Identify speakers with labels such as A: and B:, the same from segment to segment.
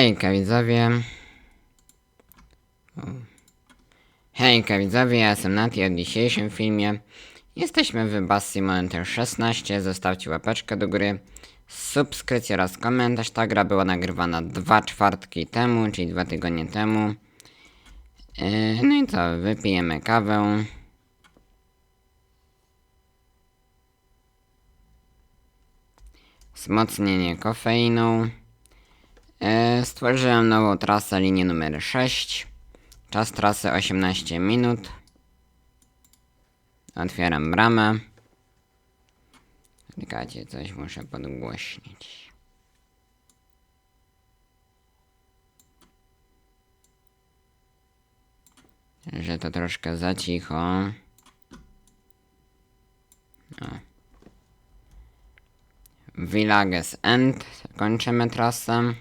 A: Hejka widzowie. Hejka widzowie, ja jestem Nati, a w dzisiejszym filmie jesteśmy w Bass Simulator 16. Zostawcie łapeczkę do góry, subskrypcję oraz komentarz. Ta gra była nagrywana dwa czwartki temu, czyli dwa tygodnie temu. Yy, no i co, wypijemy kawę. Wzmocnienie kofeiną. E, Stworzyłem nową trasę, linię numer 6. Czas trasy 18 minut. Otwieram bramę. Czekajcie, coś muszę podgłośnić. Że to troszkę za cicho. O. Villages End. Kończymy trasę.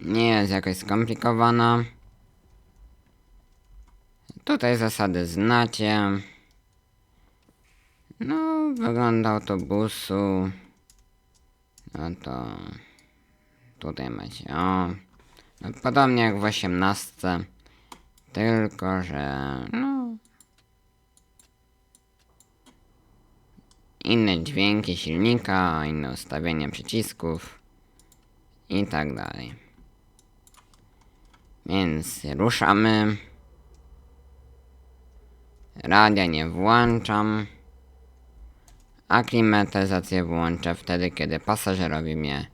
A: Nie jest jakoś skomplikowana. Tutaj zasady znacie. No, wygląda autobusu. No to... Tutaj macie, o. No, podobnie jak w 18. Tylko, że... No... Inne dźwięki silnika, inne ustawienie przycisków i tak dalej. Więc ruszamy. Radia nie włączam. A klimatyzację włączę wtedy, kiedy pasażerowie mnie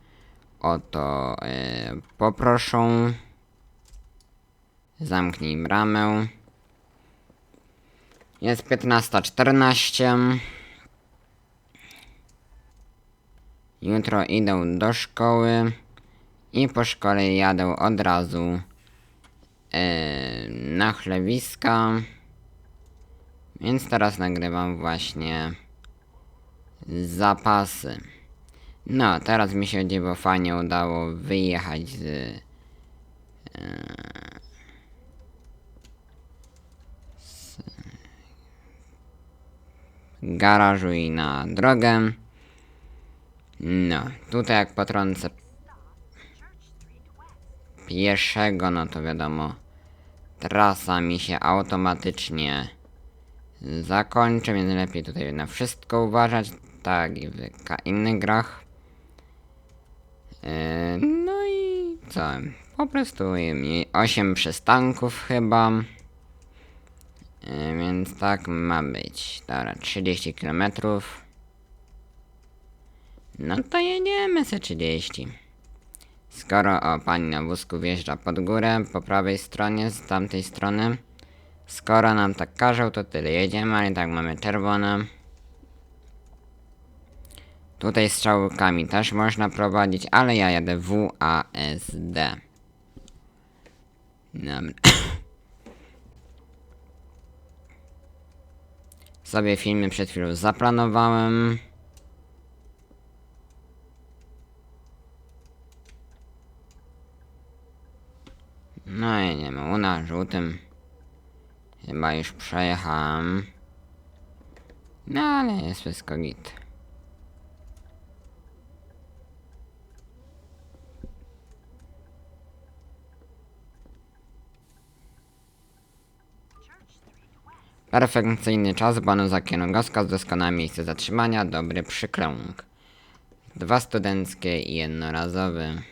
A: o to e, poproszą. Zamknij bramę. Jest 15.14. Jutro idę do szkoły i po szkole jadę od razu na chlewiska. Więc teraz nagrywam właśnie zapasy. No, teraz mi się dzieło fajnie udało wyjechać z, e, z garażu i na drogę. No, tutaj jak potrącę pieszego, no to wiadomo, trasa mi się automatycznie zakończy, więc lepiej tutaj na wszystko uważać, tak i w innych grach. Yy, no i co? Po prostu mi 8 przystanków chyba. Yy, więc tak ma być. Dobra, 30 kilometrów. No to jedziemy se 30. Skoro o pani na wózku wjeżdża pod górę, po prawej stronie, z tamtej strony. Skoro nam tak każą, to tyle jedziemy, ale tak mamy czerwone. Tutaj strzałkami też można prowadzić, ale ja jadę WASD. Dobra. Sobie filmy przed chwilą zaplanowałem. No jedziemy u na żółtym. Chyba już przejechałem. No ale jest wszystko git. Perfekcyjny czas, bonus za kierunkowskaz, doskonałe miejsce zatrzymania, dobry przykrąg. Dwa studenckie i jednorazowy.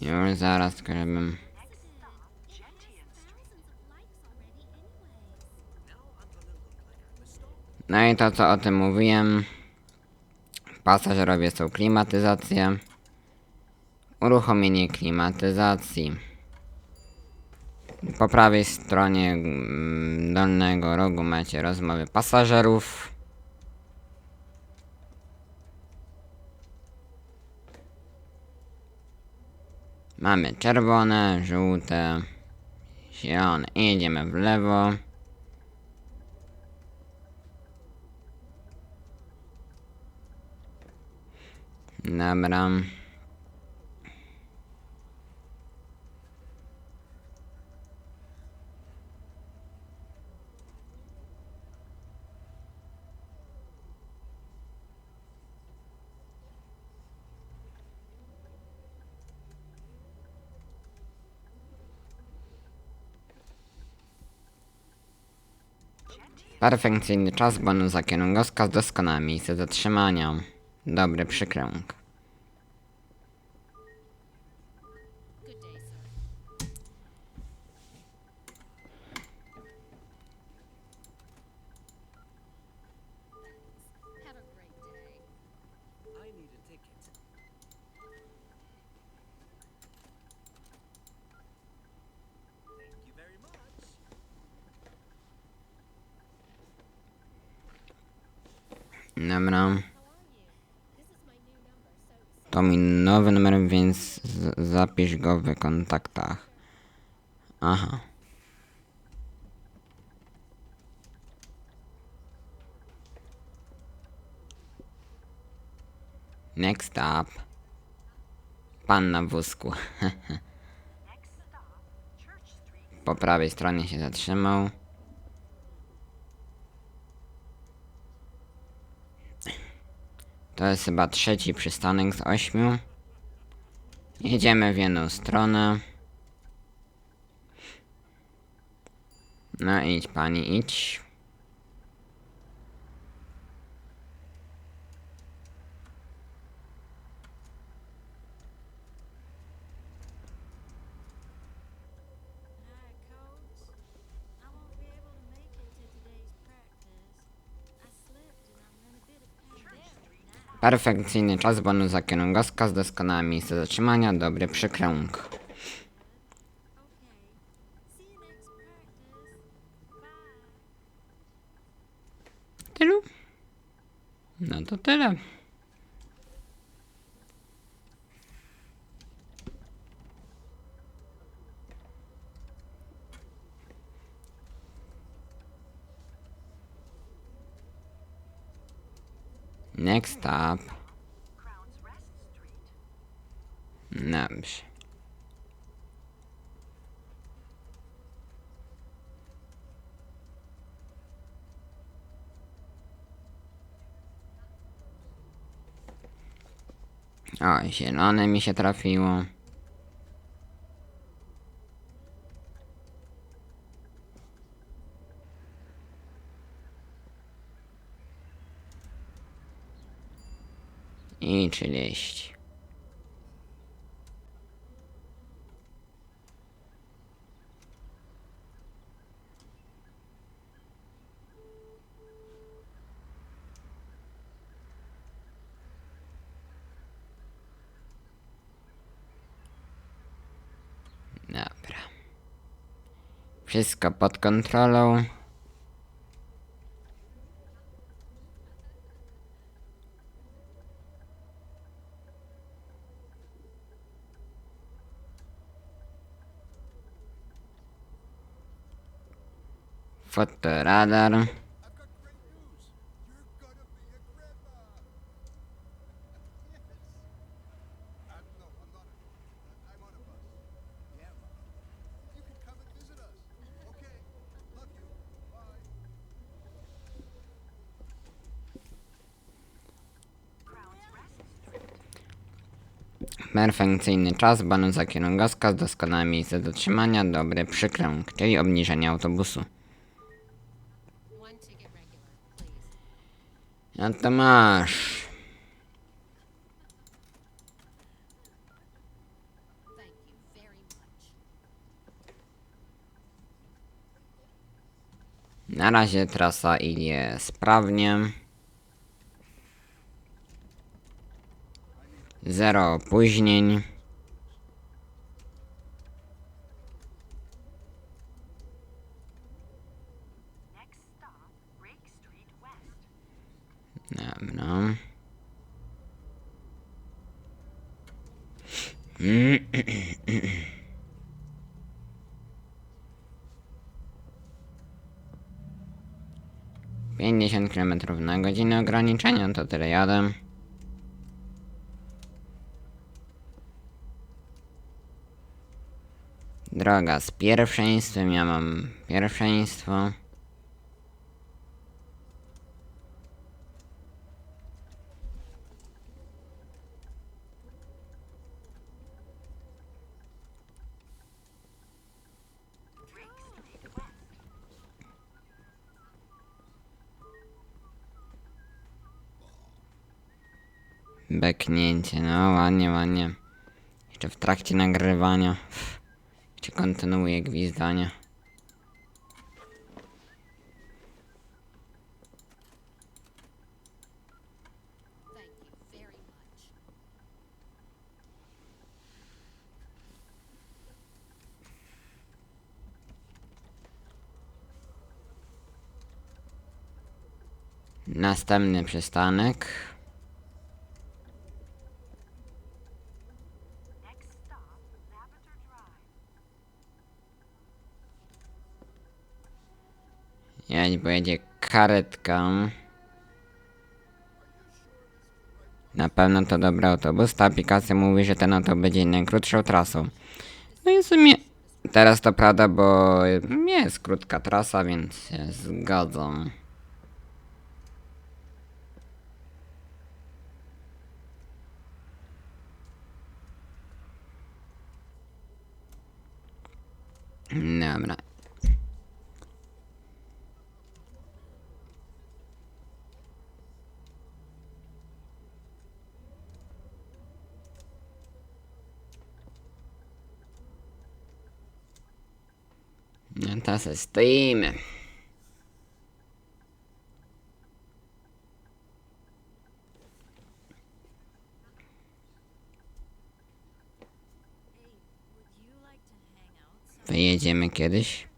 A: Już zaraz,
B: anyways.
A: No i to co o tym mówiłem. Pasażerowie są klimatyzacje. Uruchomienie klimatyzacji. Po prawej stronie mm, dolnego rogu macie rozmowy pasażerów. Mamy czerwone, żółte, zielone. Jedziemy w lewo. Dobra. Perfekcyjny czas, bonus za kierunkowskaz, doskonałe miejsce zatrzymania. Dobry przykręg.
B: So
A: To mi nowy numer, więc zapisz go w kontaktach. Aha. Next up. Pan na wózku. Po prawej stronie się zatrzymał. To jest chyba trzeci przystanek z ośmiu. Jedziemy w jedną stronę. No idź pani, idź. Perfekcyjny czas, bonus za kierunkowskaz, doskonałe miejsce zatrzymania, dobry przykręg. Tylu? No to tyle. Next up. Dobrze. O, zielone mi się trafiło. 30. Dobra. Wszystko pod kontrolą.
C: Street.
A: Perfekcyjny czas, bonus za kierunkowskaz, doskonałe miejsce dotrzymania, dobry przykręg, czyli obniżenie autobusu. No to masz. Na razie trasa idzie sprawnie. Zero opóźnień.
C: Next stop, Rake Street West.
A: Dobra. na godzinę ograniczenia, to tyle jadę. Droga z pierwszeństwem, ja mam pierwszeństwo. Beknięcie, no ładnie, ładnie. Jeszcze w trakcie nagrywania. Jeszcze kontynuuję gwizdanie. Następny przystanek. Jedź, bo jedzie karetka. Na pewno to dobry autobus. Ta aplikacja mówi, że ten auto będzie najkrótszą trasą. No i w sumie teraz to prawda, bo jest krótka trasa, więc się zgodzą. Dobra. No to se stoimy.
D: Hey, would you like to hang out some?
A: Wyjedziemy kiedyś.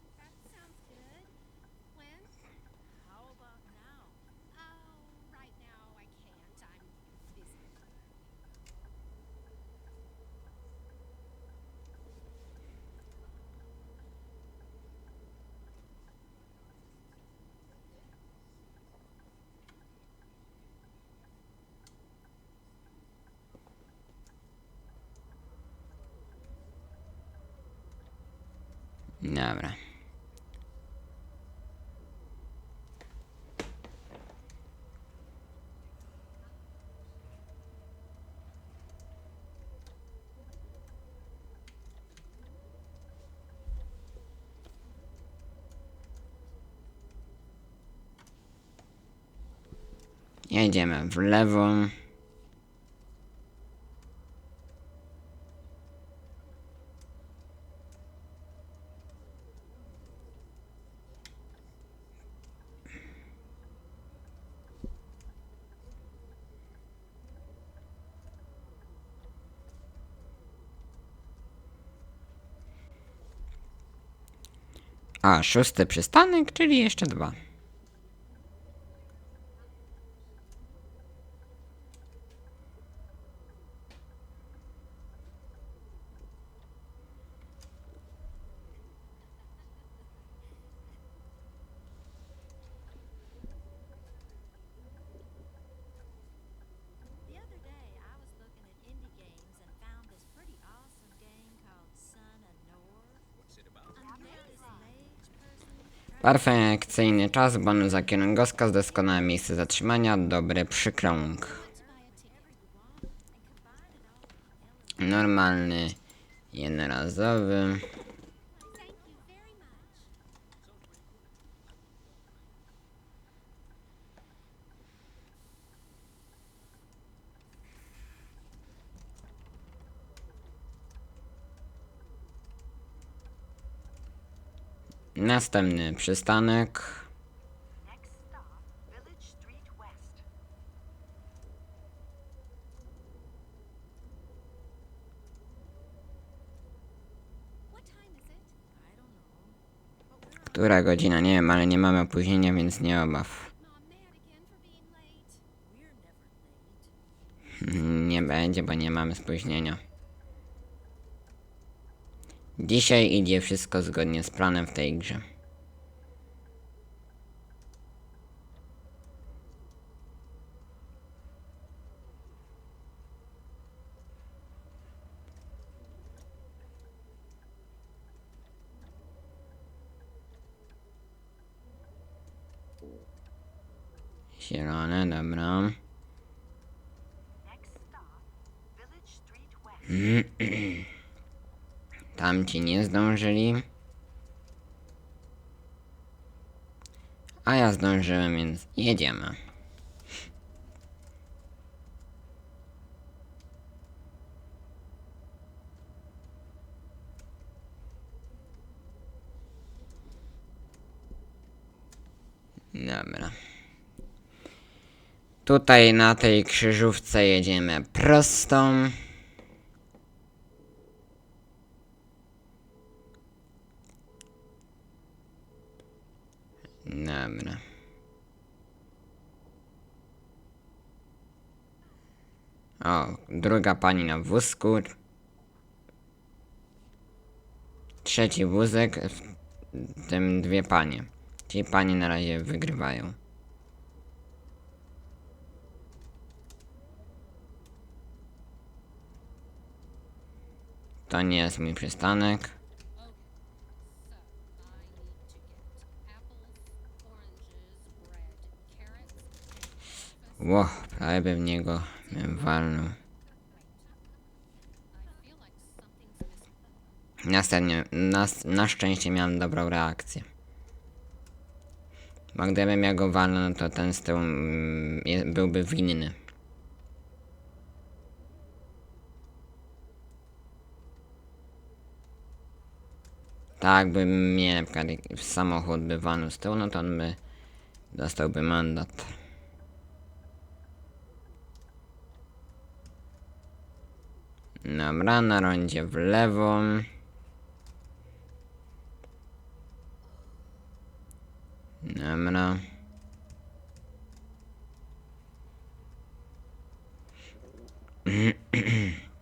A: Jedziemy w lewo. A, szósty przystanek, czyli jeszcze dwa. Perfekcyjny czas, bonus za kierunkowskaz, doskonałe miejsce zatrzymania, dobry przykrąg. Normalny, jednorazowy.
D: But we're
A: Która godzina? Nie wiem, ale nie mamy opóźnienia, więc nie obaw. Nie będzie, bo nie mamy spóźnienia. Dzisiaj idzie wszystko zgodnie z planem w tej grze. Zielone, dobra.
C: Mm-mm.
A: Tamci nie zdążyli. A ja zdążyłem, więc jedziemy. Dobra. Tutaj na tej krzyżówce jedziemy prostą. Dobra. O, druga pani na wózku. Trzeci wózek, w tym dwie panie. Ci panie na razie wygrywają. To nie jest mój przystanek. Ło, prawie by w niego bym walnął. Następnie, na, na szczęście miałem dobrą reakcję. Bo gdybym ja go walnął, to ten z tyłu mm, byłby winny. Tak, by mnie na przykład samochód by walnął z tyłu, no to on by dostałby mandat. Dobra, na rondzie w lewo. Dobra.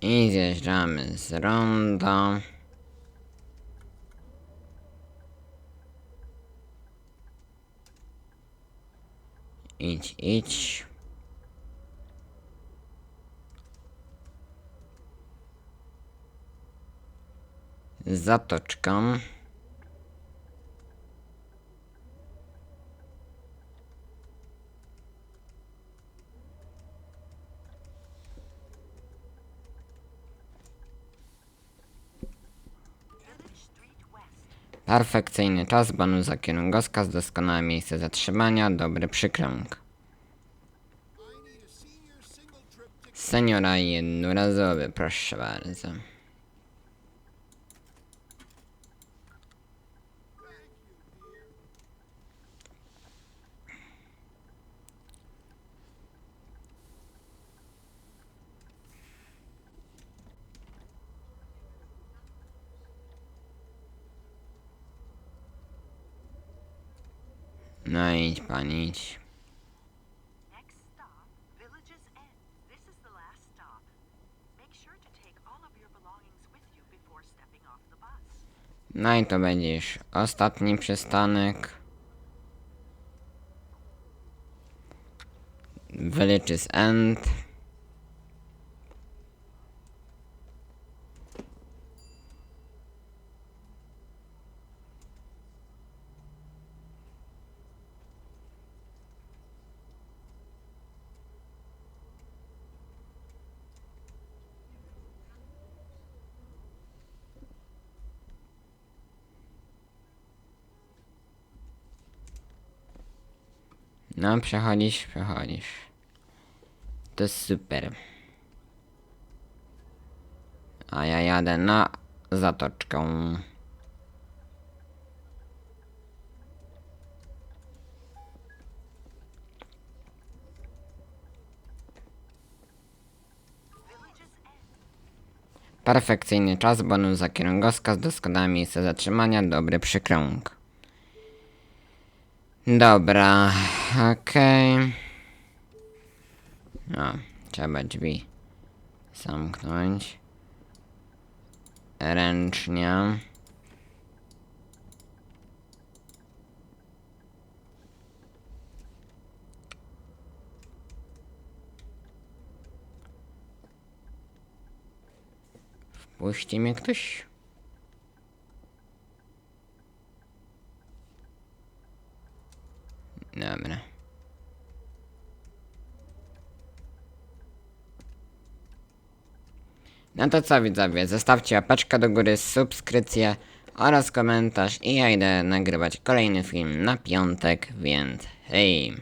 A: I zjeżdżamy z ronda. Idź, idź. Zatoczką. Perfekcyjny czas, bonus za kierunkowskaz, doskonałe miejsce zatrzymania, dobry przykrąg. Seniora jednorazowy, proszę bardzo. No idź pan, idź.
C: Next stop, Village's End. This is the last stop. Make sure to take all of your belongings with you before stepping off the bus.
A: No i to będzie już ostatni przystanek. Village's End. No, przechodzisz, przechodzisz. To super. A ja jadę na zatoczkę. Perfekcyjny czas, bonus za kierunkowskaz, doskonałe miejsce zatrzymania, dobry przykrąg. Dobra, okej. O, trzeba drzwi zamknąć. Ręcznie. Wpuści mnie ktoś? No to co widzowie, zostawcie łapeczkę do góry, subskrypcję oraz komentarz i ja idę nagrywać kolejny film na piątek, więc hej!